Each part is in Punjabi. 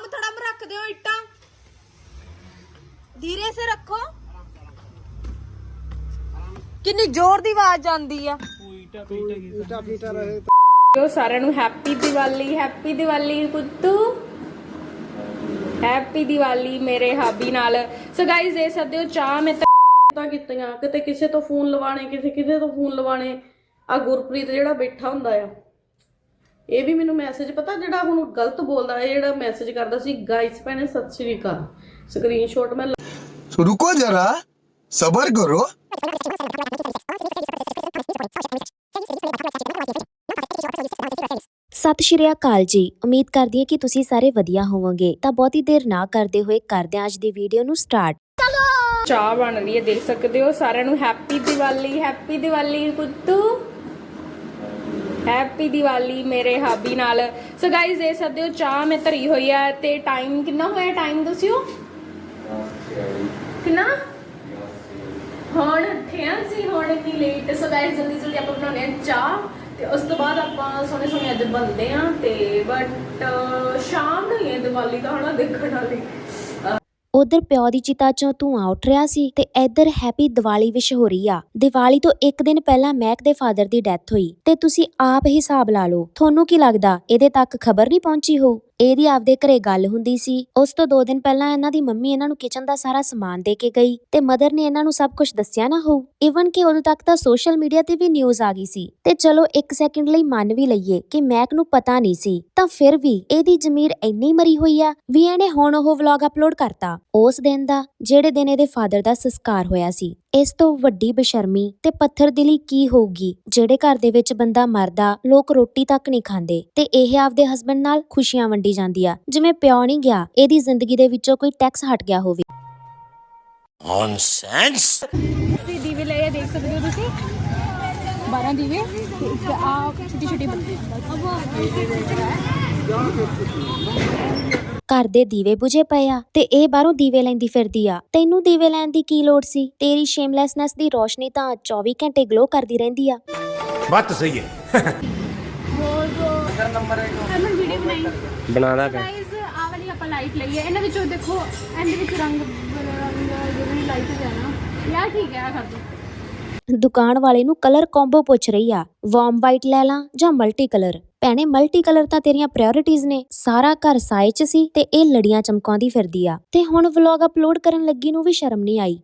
ਧੜਮ ਧੜਮ ਰੱਖ ਦਿਓ ਇੱਟਾਂ। ਧੀਰੇ ਸੇ ਰੱਖੋ। ਕਿੰਨੀ ਜ਼ੋਰ ਦੀ ਆਵਾਜ਼ ਆਉਂਦੀ ਆ। ਈਟਾ ਪੀਟਾ ਰਹੇ ਜੋ ਸਾਰਿਆਂ ਨੂੰ ਹੈਪੀ ਦੀਵਾਲੀ ਹੈਪੀ ਦੀਵਾਲੀ ਪੁੱਤੂ ਹੈਪੀ ਦੀਵਾਲੀ ਮੇਰੇ ਹਾਬੀ ਨਾਲ। ਸੋ ਗਾਇਜ਼ ਇਹ ਸਦਿਓ ਚਾਹ ਮੈਂ ਤਾਂ ਕੀਤੀਆਂ। ਕਿਤੇ ਕਿਸੇ ਤੋਂ ਫੋਨ ਲਵਾਣੇ ਕਿਸੇ ਕਿਸੇ ਤੋਂ ਫੋਨ ਲਵਾਣੇ ਆ ਗੁਰਪ੍ਰੀਤ ਜਿਹੜਾ ਬੈਠਾ ਹੁੰਦਾ ਆ। ਇਹ ਵੀ ਮੈਨੂੰ ਮੈਸੇਜ ਪਤਾ ਜਿਹੜਾ ਹੁਣ ਗਲਤ ਬੋਲਦਾ ਹੈ ਜਿਹੜਾ ਮੈਸੇਜ ਕਰਦਾ ਸੀ ਗਾਇਸ ਭੈਣੇ ਸਤਿ ਸ਼੍ਰੀ ਅਕਾਲ। ਸਕਰੀਨਸ਼ਾਟ ਮੈਂ ਸੋ ਰੁਕੋ ਜਰਾ ਸਬਰ ਕਰੋ। ਸਤਿ ਸ਼੍ਰੀ ਅਕਾਲ ਜੀ। ਉਮੀਦ ਕਰਦੀ ਹਾਂ ਕਿ ਤੁਸੀਂ ਸਾਰੇ ਵਧੀਆ ਹੋਵੋਗੇ। ਤਾਂ ਬਹੁਤੀ ਦੇਰ ਨਾ ਕਰਦੇ ਹੋਏ ਕਰਦੇ ਹਾਂ ਅੱਜ ਦੀ ਵੀਡੀਓ ਨੂੰ ਸਟਾਰਟ ਚਾਹ ਬਣ ਰਹੀ ਹੈ ਦੇਖ ਸਕਦੇ ਹੋ ਸਾਰਿਆਂ ਨੂੰ ਹੈਪੀ ਦੀਵਾਲੀ ਹੈਪੀ ਦੀਵਾਲੀ ਕੁੱਤੂ। ਹੈਪੀ ਦੀਵਾਲੀ ਮੇਰੇ ਹਾਬੀ ਨਾਲ। ਸੋ ਗਾਇਜ਼ ਇਹ ਸਦਿਓ, ਚਾਹ ਮੈਂ ਧਰੀ ਹੋਈ ਆ ਤੇ ਟਾਈਮ ਕਿੰਨਾ ਹੋਇਆ ਟਾਈਮ ਦੱਸਿਓ? ਕਿੰਨਾ? ਹੁਣ ਉੱਠਿਆ ਸੀ ਹੁਣ ਕੀ ਲੇਟ ਸੋ ਗਾਇਜ਼ ਜਲਦੀ ਜਲਦੀ ਆਪਾਂ ਬਣਾਉਣੇ ਆ ਚਾਹ ਤੇ ਉਸ ਤੋਂ ਬਾਅਦ ਆਪਾਂ ਸੋਹਣੇ ਸੋਹਣੇ ਅੱਜ ਬੰਦੇ ਆ ਤੇ ਬਟ ਸ਼ਾਮ ਨੂੰ ਹੀ ਹੈ ਦੀਵਾਲੀ ਤਾਂ ਹਨਾ ਦੇਖਣ ਵਾਲੀ। ਉਧਰ ਪਿਓ ਦੀ ਚਿਤਾ ਚੋਂ ਧੂਆਂ ਉੱਠ ਰਿਹਾ ਸੀ ਤੇ ਇੱਧਰ ਹੈਪੀ ਦੀਵਾਲੀ ਵਿਸ਼ ਹੋ ਰਹੀ ਆ। ਦੀਵਾਲੀ ਤੋਂ ਇੱਕ ਦਿਨ ਪਹਿਲਾਂ ਮਹਿਕ ਦੇ ਫਾਦਰ ਦੀ ਡੈਥ ਹੋਈ ਤੇ ਤੁਸੀਂ ਆਪ ਹਿਸਾਬ ਲਾ ਲਓ। ਤੁਹਾਨੂੰ ਕੀ ਲੱਗਦਾ, ਇਹਦੇ ਤੱਕ ਖਬਰ ਨਹੀਂ ਪਹੁੰਚੀ ਹੋਊ? ਇਹਦੀ ਆਪਦੇ ਘਰੇ ਗੱਲ ਹੁੰਦੀ ਸੀ। ਉਸ ਤੋਂ 2 ਦਿਨ ਪਹਿਲਾਂ ਇਹਨਾਂ ਦੀ ਮੰਮੀ ਇਹਨਾਂ ਨੂੰ ਕਿਚਨ ਦਾ ਸਾਰਾ ਸਮਾਨ ਦੇ ਕੇ ਗਈ ਤੇ ਮਦਰ ਨੇ ਇਹਨਾਂ ਨੂੰ ਸਭ ਕੁਝ ਦੱਸਿਆ ਨਾ ਹੋਊ। ਇਵਨ ਕਿ ਉਦੋਂ ਤੱਕ ਤਾਂ ਸੋਸ਼ਲ ਮੀਡੀਆ ਤੇ ਵੀ ਨਿਊਜ਼ ਆ ਗਈ ਸੀ। ਤੇ ਚਲੋ ਇੱਕ ਸੈਕਿੰਡ ਲਈ ਮੰਨ ਵੀ ਲਈਏ ਕਿ ਮੈਕ ਨੂੰ ਪਤਾ ਨਹੀਂ ਸੀ, ਤਾਂ ਫਿਰ ਵੀ ਇਹਦੀ ਜ਼ਮੀਰ ਇੰਨੀ ਮਰੀ ਹੋਈ ਆ ਵੀ ਇਹਨੇ ਹੁਣ ਉਹ ਵਲੌਗ ਅਪਲੋਡ ਕਰਤਾ। ਉਸ ਦਿਨ ਦਾ, ਜਿਹੜੇ ਦਿਨ ਇਹਦੇ ਫਾਦਰ ਦਾ ਸੰਸਕਾਰ ਹੋਇਆ ਸੀ। ਇਸ ਤੋਂ ਵੱਡੀ ਬੇਸ਼ਰਮੀ ਤੇ ਪੱਥਰਦਿਲੀ ਕੀ ਹੋਊਗੀ? ਜਿਹੜੇ ਘਰ ਦੇ ਵਿੱਚ ਬੰਦਾ ਮਰਦਾ ਲੋਕ ਰੋਟੀ ਤੱਕ ਨਹੀਂ ਖਾਂਦੇ ਤੇ ਇਹ ਆਪਦੇ ਹਸਬੰਡ ਨਾਲ ਖੁਸ਼ੀਆਂ ਵੰਡੀ ਜਾਂਦੀ ਆ। ਜਿਵੇਂ ਪਿਓ ਨਹੀਂ ਗਿਆ ਇਹਦੀ ਜ਼ਿੰਦਗੀ ਦੇ ਵਿੱਚੋਂ ਕੋਈ ਟੈਕਸ ਹਟ ਗਿਆ ਹੋਵੇ। ਨੌਨਸੈਂਸ ਤੁਸੀਂ ਦੀਵੇ ਲਏ ਆ, ਦੇਖ ਸਕਦੇ ਹੋ ਤੁਸੀਂ? 12 ਦੀਵੇ ਆ ਛੋਟੀ ਛੋਟੀ ਬੱਤੀ ਘਰ ਦੇ ਦੀਵੇ ਬੁਝੇ ਪਏ ਆ ਤੇ ਇਹ ਬਾਹਰੋਂ ਦੀਵੇ ਲੈਂਦੀ ਫਿਰਦੀ ਆ। ਤੈਨੂੰ ਦੀਵੇ ਲੈਣ ਦੀ ਕੀ ਲੋੜ ਸੀ? ਤੇਰੀ ਸ਼ੇਮਲੈਸਨੈਸ ਦੀ ਰੋਸ਼ਨੀ ਤਾਂ 24 ਘੰਟੇ ਗਲੋ ਕਰਦੀ ਰਹਿੰਦੀ ਆ। ਬਾਤ ਸਹੀ ਹੈ। ਅਮਨ ਵੀਡੀਓ ਬਣਾਈ। ਬਣਾਣਾ ਪਿਆ ਗਾਇਸ ਆ ਵਾਲੀ ਆਪਾਂ ਲਾਈਟ ਲਈ ਹੈ। ਇਹਨਾਂ ਵਿੱਚੋਂ ਦੇਖੋ ਇਹਦੇ ਵਿੱਚ ਰੰਗ ਰੰਗ ਜਿਹੜੀ ਲਾਈਟ ਹੈ ਨਾ। ਯਾਰ ਠੀਕ ਹੈ ਆ ਕਰ ਦੋ ਦੁਕਾਨ ਵਾਲੇ ਨੂੰ ਕਲਰ ਕੰਬੋ ਪੁੱਛ ਰਹੀ ਆ। ਵਾਰਮ ਵਾਈਟ ਲੈ ਲਾਂ ਜਾਂ ਮਲਟੀ ਕਲਰ ਭੈਣੇ ਮਲਟੀ ਕਲਰ ਤਾਂ ਤੇਰੀਆਂ ਪ੍ਰਾਇੋਰਟੀਆਂ ਨੇ। ਸਾਰਾ ਘਰ ਸਾਏ ਚ ਸੀ ਤੇ ਇਹ ਲੜੀਆਂ ਚਮਕਾਉਂਦੀ ਫਿਰਦੀ ਆ। ਤੇ ਹੁਣ ਵਲੌਗ ਅਪਲੋਡ ਕਰਨ ਲੱਗੀ ਨੂੰ ਵੀ ਸ਼ਰਮ ਨਹੀਂ ਆਈ।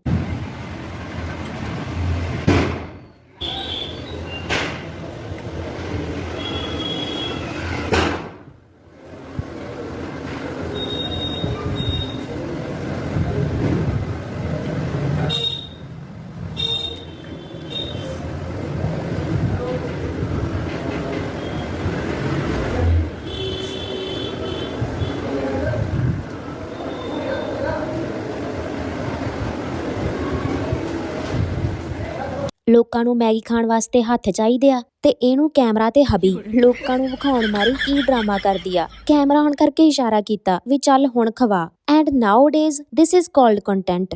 ਲੋਕਾਂ ਨੂੰ ਮੈਗੀ ਖਾਣ ਵਾਸਤੇ ਹੱਥ ਚਾਹੀਦੇ ਆ ਤੇ ਇਹਨੂੰ ਕੈਮਰਾ ਤੇ ਹਬੀ। ਲੋਕਾਂ ਨੂੰ ਵਿਖਾਉਣ ਮਾਰੀ ਕੀ ਡਰਾਮਾ ਕਰਦੀ ਆ। ਕੈਮਰਾ ਔਨ ਕਰਕੇ ਇਸ਼ਾਰਾ ਕੀਤਾ ਵੀ ਚੱਲ ਹੁਣ ਖਵਾ। And nowadays this is called content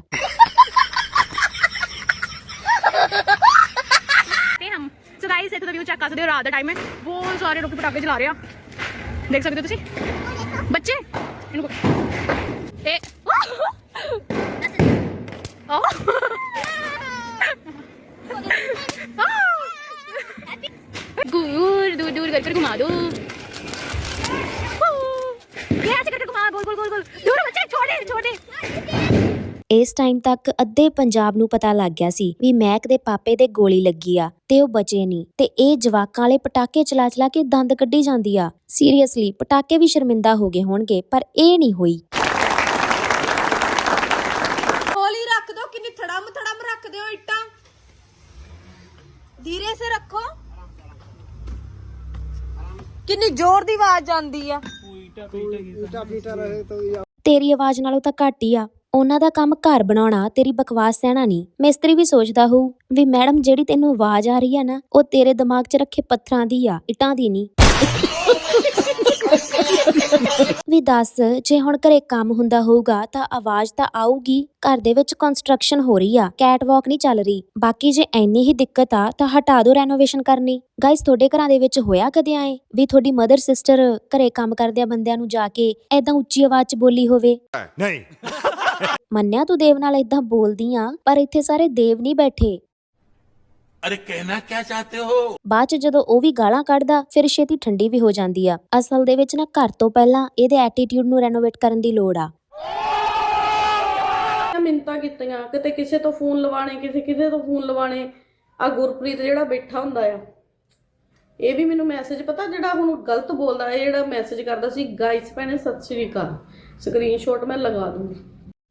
ਤੇ ਹਮ ਸੋ ਗਾਇਸ ਇੱਥੇ ਦਾ ਵਿਊ ਚੈੱਕ ਕਰ ਸਕਦੇ ਹੋ ਰਾਤ ਦਾ ਟਾਈਮ ਹੈ। ਬਹੁਤ ਸਾਰੇ ਲੋਕ ਪਟਾਕੇ ਚਲਾ ਰਹੇ ਆ। ਦੇਖ ਸਕਦੇ ਹੋ ਤੁਸੀਂ? ਬੱਚੇ ਇਹਨੂੰ ਕੋ- ਤੇ ਆਹ। दूर दूर दूर करके घुमा दो ऐसे करके घुमा गोल गोल गोल गोल दूर बच्चे छोटे छोटे ਇਸ ਟਾਈਮ ਤੱਕ ਅੱਧੇ ਪੰਜਾਬ ਨੂੰ ਪਤਾ ਲੱਗ ਗਿਆ ਸੀ ਵੀ ਮੈਕ ਦੇ ਪਾਪੇ ਦੇ ਗੋਲੀ ਲੱਗੀ ਆ ਤੇ ਉਹ ਬਚੇ ਨਹੀਂ ਤੇ ਇਹ ਜਵਾਕਾਂ ਵਾਲੇ ਪਟਾਕੇ ਚਲਾ ਚਲਾ ਕੇ ਦੰਦ ਕੱਢੀ ਜਾਂਦੀ ਆ ਸੀਰੀਅਸਲੀ ਪਟਾਕੇ ਵੀ ਸ਼ਰਮਿੰਦਾ ਹੋ ਗਏ ਹੋਣਗੇ ਪਰ ਇਹ ਨਹੀਂ ਹੋਈ ਹੌਲੀ ਰੱਖ ਦੋ ਕਿੰਨੀ ਥੜਮ ਥੜਮ ਰੱਖ ਦਿਓ ਇੱਟਾਂ ਧੀਰੇ ਸੇ ਰੱਖੋ ਕਿੰਨੀ ਜ਼ੋਰ ਦੀ ਆਵਾਜ਼ ਆਉਂਦੀ ਆ। ਤੇਰੀ ਆਵਾਜ਼ ਨਾਲੋਂ ਤਾਂ ਘੱਟ ਹੀ ਆ। ਉਹਨਾਂ ਦਾ ਕੰਮ ਘਰ ਬਣਾਉਣਾ, ਤੇਰੀ ਬਕਵਾਸ ਸਹਿਣਾ ਨਹੀਂ। ਮਿਸਤਰੀ ਵੀ ਸੋਚਦਾ ਹੋਊ ਵੀ ਮੈਡਮ ਜਿਹੜੀ ਤੈਨੂੰ ਆਵਾਜ਼ ਆ ਰਹੀ ਆ ਨਾ, ਉਹ ਤੇਰੇ ਦਿਮਾਗ 'ਚ ਰੱਖੇ ਪੱਥਰਾਂ ਦੀ ਆ, ਇਟਾਂ ਦੀ ਨਹੀਂ। ਵੀ ਦੱਸ ਜੇ ਹੁਣ ਘਰੇ ਕੰਮ ਹੁੰਦਾ ਹੋਊਗਾ ਤਾਂ ਆਵਾਜ਼ ਤਾਂ ਆਊਗੀ। ਘਰ ਦੇ ਵਿੱਚ ਕੰਸਟਰਕਸ਼ਨ ਹੋ ਰਹੀ ਆ ਕੈਟ ਵਾਕ ਨਹੀਂ ਚੱਲ ਰਹੀ। ਬਾਕੀ ਜੇ ਐਨੀ ਹੀ ਦਿੱਕਤ ਆ ਤਾਂ ਹਟਾ ਦਿਓ ਰੈਨੋਵੇਸ਼ਨ ਕਰਨੀ। ਗਾਇਸ ਤੁਹਾਡੇ ਘਰਾਂ ਦੇ ਵਿੱਚ ਹੋਇਆ ਕਦੇ ਆਏ ਵੀ ਤੁਹਾਡੀ ਮਦਰ ਸਿਸਟਰ ਘਰੇ ਕੰਮ ਕਰਦਿਆਂ ਬੰਦਿਆਂ ਨੂੰ ਜਾ ਕੇ ਐਦਾਂ ਉੱਚੀ ਆਵਾਜ਼ 'ਚ ਬੋਲੀ ਹੋਵੇ? नहीं ਮੰਨਿਆ ਤੂੰ ਦੇਵ ਨਾਲ ਐਦਾਂ ਬੋਲਦੀ ਆ ਪਰ ਇੱਥੇ ਸਾਰੇ ਦੇਵ ਨਹੀਂ ਬੈਠੇ। ਅਰੇ ਕਹਿਣਾ ਕੀ ਚਾਹਤੇ ਹੋ? ਬਾਅਦ ਚ ਜਦੋਂ ਉਹ ਵੀ ਗਾਲਾਂ ਕੱਢਦਾ ਫਿਰ ਛੇਤੀ ਠੰਡੀ ਵੀ ਹੋ ਜਾਂਦੀ ਆ। ਅਸਲ ਦੇ ਵਿੱਚ ਨਾ ਘਰ ਤੋਂ ਪਹਿਲਾਂ ਇਹਦੇ ਐਟੀਟਿਊਡ ਨੂੰ ਰੈਨੋਵੇਟ ਕਰਨ ਦੀ ਲੋੜ ਆ। ਮਿੰਤਾ ਕੀਤੀਆਂ ਕਿਤੇ ਕਿਸੇ ਤੋਂ ਫੋਨ ਲਵਾਣੇ ਕਿਸੇ ਕਿਸੇ ਤੋਂ ਫੋਨ ਲਵਾਣੇ ਆ ਗੁਰਪ੍ਰੀਤ ਜਿਹੜਾ ਬੈਠਾ ਹੁੰਦਾ ਆ। ਇਹ ਵੀ ਮੈਨੂੰ ਮੈਸੇਜ ਪਤਾ ਜਿਹੜਾ ਹੁਣ ਗਲਤ ਬੋਲਦਾ ਹੈ ਜਿਹੜਾ ਮੈਸੇਜ ਕਰਦਾ ਸੀ ਗਾਇਸ ਭੈਣੇ ਸਤਿ ਸ਼੍ਰੀ ਅਕਾਲ। ਸਕਰੀਨਸ਼ਾਟ ਮੈਂ ਲਗਾ ਦੂੰਗੀ।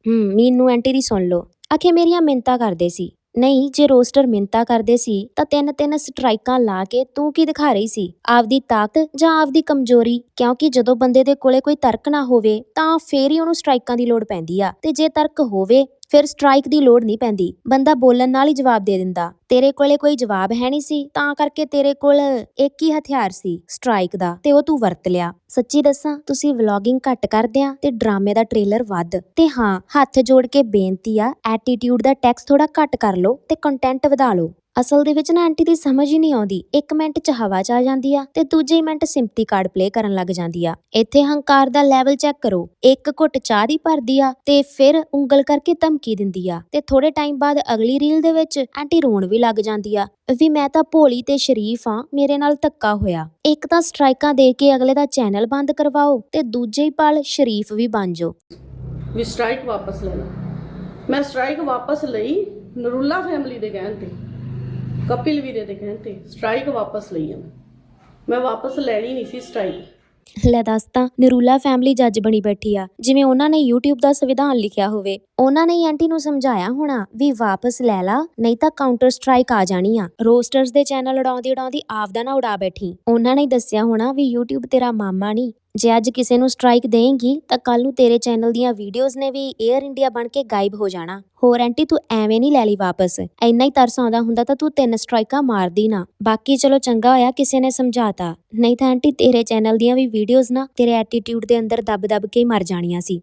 ਹੂੰ ਮੀਨੂ ਐਂਟੀ ਦੀ ਸੁਣ ਲਓ। ਆਖੇ ਮੇਰੀਆਂ ਮਿੰਤਾ ਕਰਦੇ ਸੀ। ਨਹੀਂ, ਜੇ ਰੋਸਟਰ ਮਿੰਤਾ ਕਰਦੇ ਸੀ, ਤਾਂ ਤਿੰਨ ਤਿੰਨ ਸਟ੍ਰਾਈਕਾਂ ਲਾ ਕੇ ਤੂੰ ਕੀ ਦਿਖਾ ਰਹੀ ਸੀ? ਆਪਦੀ ਤਾਕਤ ਜਾਂ ਆਪਦੀ ਕਮਜ਼ੋਰੀ? ਕਿਉਂਕਿ ਜਦੋਂ ਬੰਦੇ ਦੇ ਕੋਲੇ ਕੋਈ ਤਰਕ ਨਾ ਹੋਵੇ, ਤਾਂ ਫੇਰ ਹੀ ਉਹਨੂੰ ਸਟ੍ਰਾਈਕਾਂ ਦੀ ਲੋੜ ਪੈਂਦੀ ਆ। ਤੇ ਜੇ ਤਰਕ ਹੋਵੇ ਫਿਰ ਸਟ੍ਰਾਈਕ ਦੀ ਲੋੜ ਨਹੀਂ ਪੈਂਦੀ। ਬੰਦਾ ਬੋਲਣ ਨਾਲ ਹੀ ਜਵਾਬ ਦੇ ਦਿੰਦਾ। ਤੇਰੇ ਕੋਲੇ ਕੋਈ ਜਵਾਬ ਹੈ ਨਹੀਂ ਸੀ, ਤਾਂ ਕਰਕੇ ਤੇਰੇ ਕੋਲ ਇੱਕ ਹੀ ਹਥਿਆਰ ਸੀ, ਸਟ੍ਰਾਈਕ ਦਾ। ਤੇ ਉਹ ਤੂੰ ਵਰਤ ਲਿਆ। ਸੱਚੀ ਦੱਸਾਂ, ਤੁਸੀਂ ਵਲੌਗਿੰਗ ਘੱਟ ਕਰਦੇ ਆ ਤੇ ਡਰਾਮੇ ਦਾ ਟ੍ਰੇਲਰ ਵੱਧ। ਤੇ ਹਾਂ, ਹੱਥ ਜੋੜ ਕੇ ਬੇਨਤੀ ਆ, ਐਟੀਟਿਊਡ ਦਾ ਟੈਕਸ ਥੋੜਾ ਘੱਟ ਕਰ ਲਓ ਤੇ ਕੰਟੈਂਟ ਵਧਾ ਲਓ। ਅਸਲ ਦੇ ਵਿੱਚ ਨਾ ਆਂਟੀ ਦੀ ਸਮਝ ਹੀ ਨਹੀਂ ਆਉਂਦੀ। ਇੱਕ ਮਿੰਟ ਚ ਹਵਾ ਚ ਆ ਜਾਂਦੀ ਆ ਤੇ ਦੂਜੇ ਮਿੰਟ ਸਿੰਪਤੀ ਕਾਰਡ ਪਲੇ ਕਰਨ ਲੱਗ ਜਾਂਦੀ ਆ। ਇੱਥੇ ਹੰਕਾਰ ਦਾ ਲੈਵਲ ਚੈੱਕ ਕਰੋ। ਇੱਕ ਘੁੱਟ ਚਾਹ ਦੀ ਭਰਦੀ ਆ ਤੇ ਫਿਰ ਉਂਗਲ ਕਰਕੇ ਧਮਕੀ ਦਿੰਦੀ ਆ ਤੇ ਥੋੜੇ ਟਾਈਮ ਬਾਅਦ ਅਗਲੀ ਰੀਲ ਦੇ ਵਿੱਚ ਆਂਟੀ ਰੋਣ ਵੀ ਲੱਗ ਜਾਂਦੀ ਆ ਵੀ ਮੈਂ ਤਾਂ ਭੋਲੀ ਤੇ ਸ਼ਰੀਫ ਆ, ਮੇਰੇ ਨਾਲ ਧੱਕਾ ਹੋਇਆ। ਇੱਕ ਤਾਂ ਸਟ੍ਰਾਈਕਾਂ ਦੇ ਕੇ ਅਗਲੇ ਦਾ ਚੈਨਲ ਬੰਦ ਕਰਵਾਓ ਤੇ ਦੂਜੇ ਹੀ ਪਲ ਸ਼ਰੀਫ ਵੀ ਬਣ ਜਾਓ। ਵੀ ਸਟ੍ਰਾਈਕ ਵਾਪਸ ਲੈ ਮੈਂ ਸਟ੍ਰਾਈਕ ਵਾਪਸ ਲਈ ਨਰੁੱਲਾ ਫੈਮਿਲੀ ਦੇ ਕਹਿਣ ਤੇ। ਕਪਿਲ ਵੀਰੇ ਦੇ ਕਹਿਣ ਤੇ ਸਟ੍ਰਾਈਕ ਵਾਪਸ ਲਈ ਆ ਮੈਂ। ਮੈਂ ਵਾਪਸ ਲੈਣੀ ਨਹੀਂ ਸੀ ਸਟ੍ਰਾਈਕ ਲੈ ਦੱਸ ਤਾਂ, ਨਿਰੂਲਾ ਫੈਮਿਲੀ ਜੱਜ ਬਣੀ ਬੈਠੀ ਆ। ਜਿਵੇਂ ਉਹਨਾਂ ਨੇ YouTube ਦਾ ਸੰਵਿਧਾਨ ਲਿਖਿਆ ਹੋਵੇ। ਉਹਨਾਂ ਨੇ ਹੀ ਆਂਟੀ ਨੂੰ ਸਮਝਾਇਆ ਹੋਣਾ ਵੀ ਵਾਪਸ ਲੈ ਲਾ, ਨਹੀਂ ਤਾਂ ਕਾਊਂਟਰ ਸਟ੍ਰਾਈਕ ਆ ਜਾਣੀ ਆ। ਰੋਸਟਰਸ ਦੇ ਚੈਨਲ ਉਡਾਉਂਦੀ ਉਡਾਉਂਦੀ ਆਪਦਾ ਨਾ ਉਡਾ ਬੈਠੀ। ਉਹਨਾਂ ਨੇ ਹੀ ਦੱਸਿਆ ਹੋਣਾ ਵੀ YouTube ਤੇਰਾ ਮਾਮਾ ਨਹੀਂ ਜੇ ਅੱਜ ਕਿਸੇ ਨੂੰ ਸਟ੍ਰਾਈਕ ਦੇਂਗੀ, ਤਾਂ ਕੱਲ ਨੂੰ ਤੇਰੇ ਚੈਨਲ ਦੀਆਂ ਵੀਡੀਓਜ਼ ਨੇ ਵੀ 에ਅਰ ਇੰਡੀਆ ਬਣ ਕੇ ਗਾਇਬ ਹੋ ਜਾਣਾ। ਹੋਰ ਆਂਟੀ, ਤੂੰ ਐਵੇਂ ਨਹੀਂ ਲੈ ਲਈ ਵਾਪਸ। ਇੰਨਾ ਹੀ ਤਰਸ ਆਉਂਦਾ ਹੁੰਦਾ ਤਾਂ ਤੂੰ ਤਿੰਨ ਸਟ੍ਰਾਈਕਾਂ ਮਾਰਦੀ ਨਾ। ਬਾਕੀ ਚਲੋ ਚੰਗਾ ਹੋਇਆ, ਕਿਸੇ ਨੇ ਸਮਝਾਤਾ। ਨਹੀਂ ਤਾਂ ਆਂਟੀ, ਤੇਰੇ ਚੈਨਲ ਦੀਆਂ ਵੀ ਵੀਡੀਓਜ਼ ਨਾ ਤੇਰੇ ਐਟੀਟਿਊਡ ਦੇ ਅੰਦਰ ਦੱਬ-ਦੱਬ ਕੇ ਹੀ ਮਰ ਜਾਣੀਆਂ ਸੀ।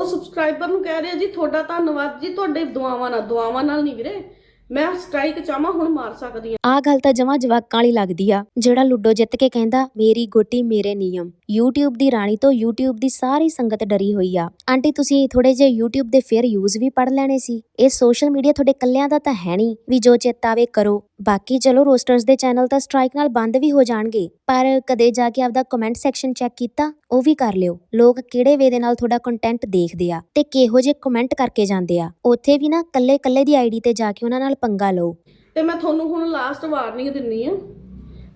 ਉਹ ਸਬਸਕ੍ਰਾਈਬਰ ਨੂੰ ਕਹਿ ਰਿਹਾ ਜੀ, ਤੁਹਾਡਾ ਧੰਨਵਾਦ ਜੀ, ਤੁਹਾਡੇ ਦੁਆਵਾਂ ਨਾਲ ਦੁਆਵਾਂ ਨਾਲ ਨਹੀਂ ਵੀਰੇ। ਮੈਂ ਸਟ੍ਰਾਈਕ ਚਾਹਾਂ, ਹੁਣ ਮਾਰ ਸਕਦੀ ਹਾਂ। ਆਹ ਗੱਲ ਤਾਂ ਜਮਾਂ ਜਵਾਕਾਂ ਵਾਲੀ ਲੱਗਦੀ ਆ, ਜਿਹੜਾ ਲੁੱਡੋ ਜਿੱਤ ਕੇ ਕਹਿੰਦਾ, ਮੇਰੀ ਗੋਟੀ, ਮੇਰੇ ਨਿਯਮ। YouTube ਦੀ ਰਾਣੀ ਤੋਂ YouTube ਦੀ ਸਾਰੀ ਸੰਗਤ ਡਰੀ ਹੋਈ ਆ। ਆਂਟੀ, ਤੁਸੀਂ ਥੋੜੇ ਜੇ YouTube ਦੇ ਫੇਅਰ ਯੂਜ਼ ਵੀ ਪੜ ਲੈਣੇ ਸੀ। ਇਹ ਸੋਸ਼ਲ ਮੀਡੀਆ ਤੁਹਾਡੇ ਕੱਲਿਆਂ ਦਾ ਤਾਂ ਹੈ ਨਹੀਂ, ਵੀ ਜੋ ਚਿੱਤ ਆਵੇ ਕਰੋ। ਬਾਕੀ ਚਲੋ ਰੋਸਟਰਸ ਦੇ ਚੈਨਲ ਤਾਂ ਸਟ੍ਰਾਈਕ ਨਾਲ ਬੰਦ ਵੀ ਹੋ ਜਾਣਗੇ। ਪਰ ਕਦੇ ਜਾ ਕੇ ਆਪਦਾ ਕਮੈਂਟ ਸੈਕਸ਼ਨ ਚੈੱਕ ਕੀਤਾ ਉਹ ਵੀ ਕਰ ਲਿਓ। ਲੋਕ ਕਿਹੜੇ ਵੇ ਦੇ ਨਾਲ ਤੁਹਾਡਾ ਕੰਟੈਂਟ ਦੇਖਦੇ ਆ ਤੇ ਕਿਹੋ ਜਿਹੇ ਕਮੈਂਟ ਕਰਕੇ ਜਾਂਦੇ ਆ। ਉੱਥੇ ਵੀ ਨਾ ਕੱਲੇ ਕੱਲੇ ਦੀ ਆਈਡੀ ਤੇ ਜਾ ਕੇ ਉਹਨਾਂ ਨਾਲ ਪੰਗਾ ਲਓ। ਤੇ ਮੈਂ ਤੁਹਾਨੂੰ ਹੁਣ ਲਾਸਟ ਵਾਰਨਿੰਗ ਦਿੰਨੀ ਆ।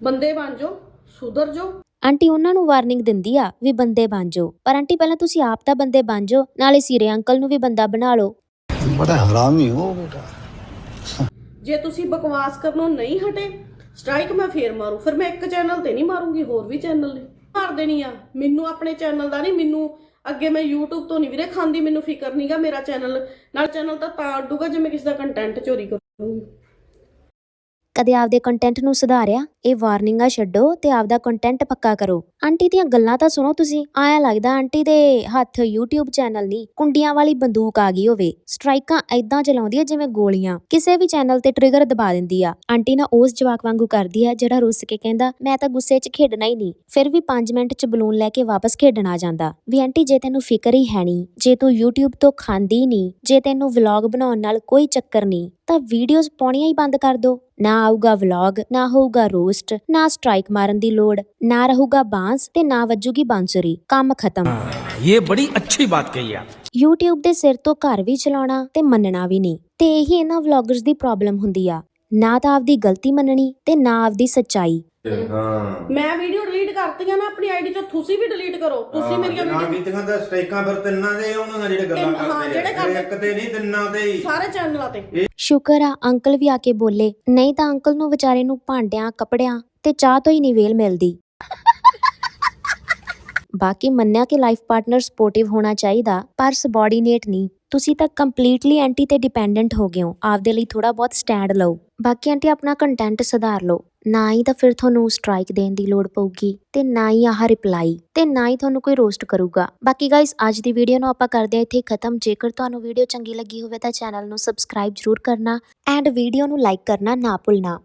ਬੰਦੇ ਬਣ ਜਾਓ ਸੁਧਰ ਜਾਓ। ਆਂਟੀ ਉਹਨਾਂ ਨੂੰ ਵਾਰਨਿੰਗ ਦਿੰਦੀ ਆ ਵੀ ਬੰਦੇ ਬਣ ਜਾਓ। ਪਰ ਆਂਟੀ ਪਹਿਲਾਂ ਤੁਸੀਂ ਆਪ ਤਾਂ ਬੰਦੇ ਬਣ ਜਾਓ ਨਾਲੇ ਸੀਰੇ ਅੰਕਲ ਨੂੰ ਵੀ ਬੰਦਾ ਬਣਾ ਲਓ। ਬੜਾ ਹਰਾਮੀ ਹੋ ਬੇਟਾ। ਜੇ ਤੁਸੀਂ ਬਕਵਾਸ ਕਰਨੋਂ ਨਹੀਂ ਹਟੇ ਸਟ੍ਰਾਈਕ ਮੈਂ ਫੇਰ ਮਾਰੂ। ਫਿਰ ਮੈਂ ਇੱਕ ਚੈਨਲ ਤੇ ਨਹੀਂ ਮਾਰੂਗੀ ਹੋਰ ਵੀ ਚੈਨਲ ਨੇ। ਮਾਰ ਦੇਣੀ ਆ। ਮੈਨੂੰ ਆਪਣੇ ਚੈਨਲ ਦਾ ਨਹੀਂ, ਮੈਨੂੰ ਅੱਗੇ ਮੈਂ YouTube ਤੋਂ ਨਹੀਂ ਵੀਰੇ ਖਾਂਦੀ, ਮੈਨੂੰ ਫਿਕਰ ਨਹੀਂਗਾ ਮੇਰਾ ਚੈਨਲ ਨਾਲ ਚੈਨਲ ਤਾਂ ਤਾਂ ਅੱਡੂਗਾ ਜੇ ਮੈਂ ਕਿਸੇ ਦਾ ਕੰਟੈਂਟ ਚੋਰੀ ਕਰੂੰਗੀ। ਕਦੇ ਆਪਦੇ ਕੰਟੈਂਟ ਨੂੰ ਸੁਧਾਰਿਆ, ਇਹ ਵਾਰਨਿੰਗਾਂ ਛੱਡੋ ਤੇ ਆਪਦਾ ਕੰਟੈਂਟ ਪੱਕਾ ਕਰੋ। ਆਂਟੀ ਦੀਆਂ ਗੱਲਾਂ ਤਾਂ ਸੁਣੋ ਤੁਸੀਂ, ਆਇਆ ਲੱਗਦਾ ਆਂਟੀ ਦੇ ਹੱਥ YouTube ਚੈਨਲ ਨਹੀਂ ਕੁੰਡੀਆਂ ਵਾਲੀ ਬੰਦੂਕ ਆ ਗਈ ਹੋਵੇ। ਸਟ੍ਰਾਈਕਾਂ ਐਦਾਂ ਚਲਾਉਂਦੀ ਹੈ ਜਿਵੇਂ ਗੋਲੀਆਂ, ਕਿਸੇ ਵੀ ਚੈਨਲ ਤੇ ਟ੍ਰਿਗਰ ਦਬਾ ਦਿੰਦੀ ਆ। ਆਂਟੀ ਨਾ ਉਸ ਜਵਾਕ ਵਾਂਗੂ ਕਰਦੀ ਆ ਜਿਹੜਾ ਰੁੱਸ ਕੇ ਕਹਿੰਦਾ, ਮੈਂ ਤਾਂ ਗੁੱਸੇ 'ਚ ਖੇਡਣਾ ਹੀ ਨਹੀਂ। ਫਿਰ ਵੀ 5 ਮਿੰਟ 'ਚ ਬਲੂਨ ਲੈ ਕੇ ਵਾਪਸ ਖੇਡਣ ਆ ਜਾਂਦਾ। ਵੀ ਆਂਟੀ, ਜੇ ਤੈਨੂੰ ਫਿਕਰ ਹੀ ਹੈ ਨਹੀਂ, ਜੇ ਤੂੰ YouTube ਤੋਂ ਖਾਂਦੀ ਨਹੀਂ, ਜੇ ਤੈਨੂੰ ਵਲੌਗ ਬਣਾਉਣ ਨਾਲ ਕੋਈ ਚੱਕਰ ਨਹੀਂ, ਤਾਂ ਵੀਡੀਓਜ਼ ਪਾਉਣੀਆਂ ਹੀ ਬੰਦ ਕਰ ਦੋ। ਨਾ ਆਊਗਾ ਵਲੌਗ ਨਾ ਹੋਊਗਾ ਰੋਸਟ ਨਾ ਸਟ੍ਰਾਈਕ ਮਾਰਨ ਦੀ ਲੋੜ ਨਾ ਰਹੂਗਾ ਬਾਂਸ ਤੇ ਨਾ ਵੱਜੂਗੀ ਬਾਂਸੁਰੀ। ਕੰਮ ਖਤਮ। ਇਹ ਬੜੀ ਅੱਛੀ ਬਾਤ ਕਹੀ ਆ। YouTube ਦੇ ਸਿਰ ਤੋਂ ਘਰ ਵੀ ਚਲਾਉਣਾ ਤੇ ਮੰਨਣਾ ਵੀ ਨਹੀਂ। ਤੇ ਇਹੀ ਇਹਨਾਂ ਵਲੌਗਰਸ ਦੀ ਪ੍ਰੋਬਲਮ ਹੁੰਦੀ ਆ। ਨਾ ਤਾਂ ਆਪਦੀ ਗਲਤੀ ਮੰਨਣੀ ਤੇ ਨਾ ਆਪਦੀ ਸੱਚਾਈ। ਮੈਂ ਵੀਡੀਓ ਡਿਲੀਟ ਕਰਤੀਆਂ ਨਾ ਆਪਣੀ ਆਈਡੀ ਚੋਂ ਤੁਸੀਂ ਵੀ ਡਿਲੀਟ ਕਰੋ। ਤੁਸੀਂ ਮੇਰੀਆਂ ਵੀਡੀਓ ਨਾ ਕੀਤੀਆਂ ਸਟ੍ਰਾਈਕਾਂ ਫਿਰ ਤਿੰਨਾਂ ਦੇ ਉਹਨਾਂ ਨਾਲ ਜਿਹੜੇ ਗੱਲਾਂ ਕਰਦੇ ਨੇ ਇੱਕ ਤੇ ਨਹੀਂ ਤਿੰਨਾਂ ਤੇ ਸਾਰੇ ਚੈਨਲਾਂ ਤੇ। ਸ਼ੁਕਰ ਆ, ਅੰਕਲ ਵੀ ਆ ਕੇ ਬੋਲੇ। ਨਹੀਂ ਤਾਂ ਅੰਕਲ ਨੂੰ ਵਿਚਾਰੇ ਨੂੰ ਭਾਂਡਿਆਂ, ਕੱਪੜਿਆਂ ਤੇ ਚਾਹ ਤੋਂ ਹੀ ਨਹੀਂ ਵੇਲ ਮਿਲਦੀ। ਬਾਕੀ ਮੰਨਿਆ ਕਿ ਲਾਈਫ ਪਾਰਟਨਰ ਸਪੋਰਟਿਵ ਹੋਣਾ ਚਾਹੀਦਾ, ਪਰ ਸਬੋਰਡੀਨੇਟ ਨਹੀਂ। ਤੁਸੀਂ ਤਾਂ ਕੰਪਲੀਟਲੀ ਐਂਟੀ ਤੇ ਡਿਪੈਂਡੈਂਟ ਹੋ ਗਏ ਹੋ। ਆਪਦੇ ਲਈ ਥੋੜਾ ਬਹੁਤ ਸਟੈਂਡ ਲਓ। ਬਾਕੀ ਆਂਟੀ ਆਪਣਾ ਕੰਟੈਂਟ ਸੁਧਾਰ ਲਓ। ਨਾ ਹੀ ਤਾਂ ਫਿਰ ਤੁਹਾਨੂੰ ਸਟ੍ਰਾਈਕ ਦੇਣ ਦੀ ਲੋੜ ਪਊਗੀ ਤੇ ਨਾ ਹੀ ਆਹ ਰਿਪਲਾਈ ਤੇ ਨਾ ਹੀ ਤੁਹਾਨੂੰ ਕੋਈ ਰੋਸਟ ਕਰੂਗਾ। ਬਾਕੀ ਗਾਇਸ ਅੱਜ ਦੀ ਵੀਡੀਓ ਨੂੰ ਆਪਾਂ ਕਰਦੇ ਹਾਂ ਇੱਥੇ ਖਤਮ। ਜੇਕਰ ਤੁਹਾਨੂੰ ਵੀਡੀਓ ਚੰਗੀ ਲੱਗੀ ਹੋਵੇ ਤਾਂ ਚੈਨਲ ਨੂੰ ਸਬਸਕ੍ਰਾਈਬ ਜ਼ਰੂਰ ਕਰਨਾ ਐਂਡ ਵੀਡੀਓ ਨੂੰ ਲਾਈਕ ਕਰਨਾ ਨਾ ਭੁੱਲਣਾ।